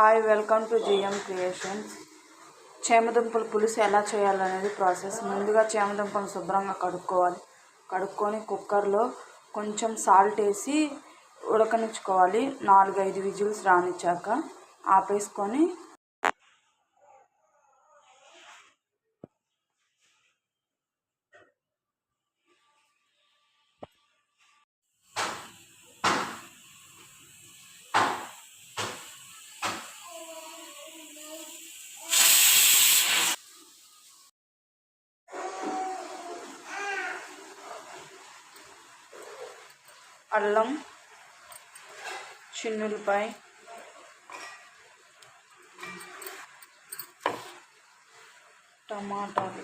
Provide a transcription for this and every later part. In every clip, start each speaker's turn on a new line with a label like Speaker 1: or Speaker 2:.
Speaker 1: Hi welcome to GM creations. చేమదుంపల పులుసు ఎలా చేయాలనేది ప్రాసెస్. ముందుగా చేమదుంపలు శుభ్రంగా కడుక్కోవాలి. కడుక్కొని కుక్కర్లో కొంచెం సాల్ట్ వేసి ఉడకనిచ్చుకోవాలి. నాలుగైదు విజిల్స్ రానిచ్చాక ఆపేసుకొని అల్లం చిన్నులపాయ టమాటాలు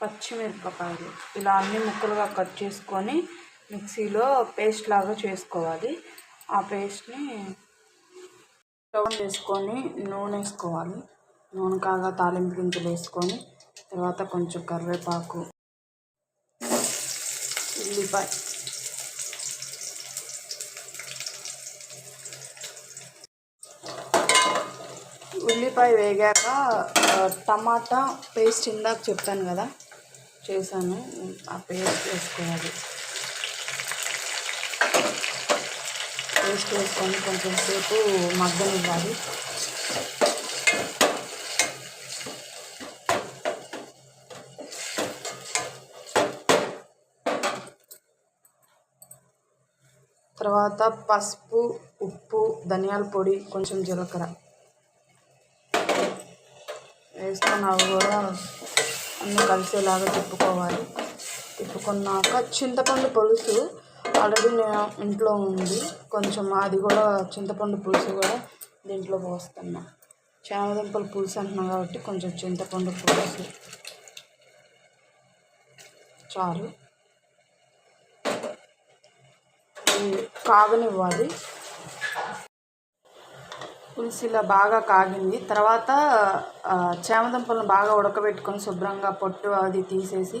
Speaker 1: పచ్చిమిరపకాయలు. ఇలా అన్ని ముక్కలుగా కట్ చేసుకొని మిక్సీలో పేస్ట్ లాగా చేసుకోవాలి. ఆ పేస్ట్ని స్టవ్ వేసుకొని నూనె వేసుకోవాలి. నూనె కాగా తాలింపు గింజలు వేసుకొని తర్వాత కొంచెం కరివేపాకు ఉల్లిపాయ ఉల్లిపాయ వేగాక టమాటా పేస్ట్ ఇందాక చెప్తాను కదా చేశాను. ఆ పేస్ట్ వేసుకోవాలి. పేస్ట్ వేసుకొని కొంచెం సేపు మగ్గనివ్వాలి. తర్వాత పసుపు ఉప్పు ధనియాల పొడి కొంచెం జీలకర్ర. వేసుకున్నావు అవి కూడా అన్నీ కలిసేలాగా తిప్పుకోవాలి. తిప్పుకున్నాక చింతపండు పులుసు ఆల్రెడీ నేను ఇంట్లో ఉంది. కొంచెం అది కూడా చింతపండు పులుసు కూడా దీంట్లో పోస్తున్నా. చామదుంపల పులుసు అంటున్నాం కాబట్టి కొంచెం చింతపండు పులుసు. చాలు. కాగనివ్వాలి. పులుసు ఇలా బాగా కాగింది. తర్వాత చేమదుంపలను బాగా ఉడకబెట్టుకొని శుభ్రంగా పొట్టు అది తీసేసి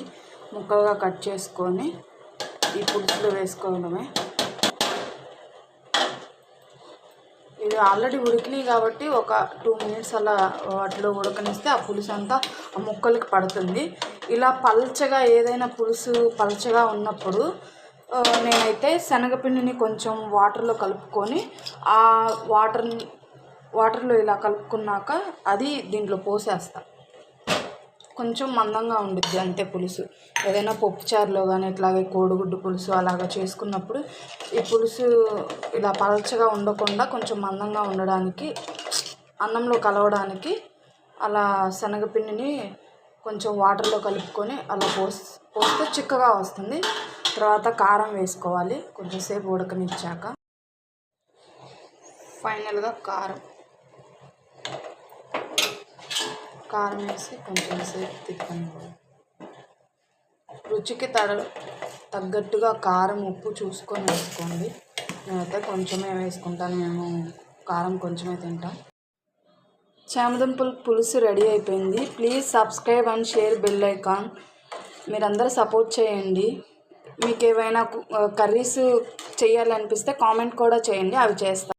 Speaker 1: ముక్కలుగా కట్ చేసుకొని ఈ పులుసులో వేసుకోవడమే. ఇది ఆల్రెడీ ఉడికినాయి కాబట్టి ఒక టూ మినిట్స్ అలా వాటిలో ఉడకనిస్తే ఆ పులుసు అంతా ఆ ముక్కలకి పడుతుంది. ఇలా పల్చగా ఏదైనా పులుసు పల్చగా ఉన్నప్పుడు నేనైతే శనగపిండిని కొంచెం వాటర్లో కలుపుకొని ఆ వాటర్ వాటర్లో ఇలా కలుపుకున్నాక అది దీంట్లో పోసేస్తా. కొంచెం మందంగా ఉండిద్ది అంతే పులుసు. ఏదైనా పప్పుచారులో కానీ ఇట్లాగే కోడిగుడ్డు పులుసు అలాగా చేసుకున్నప్పుడు ఈ పులుసు ఇలా పలచగా ఉండకుండా కొంచెం మందంగా ఉండడానికి అన్నంలో కలవడానికి అలా శనగపిండిని కొంచెం వాటర్లో కలుపుకొని అలా పోస్ పోస్తే చిక్కగా వస్తుంది. తర్వాత కారం వేసుకోవాలి. కొంచెంసేపు ఉడకనిచ్చాక. ఫైనల్గా కారం. కారం వేసి కొంచెంసేపు తిప్పనివ్వాలి. రుచికి తర తగ్గట్టుగా కారం ఉప్పు చూసుకొని వేసుకోండి. నేనైతే కొంచెమే వేసుకుంటాను. మేము కారం కొంచెమే తింటాం. చామదుంపల పులుసు రెడీ అయిపోయింది. Please subscribe and share bell icon. మీరందరూ సపోర్ట్ చేయండి. మీకు ఏవైనా కర్రీస్ చేయాలనిపిస్తే కామెంట్ కూడా చేయండి అవి చేస్తాను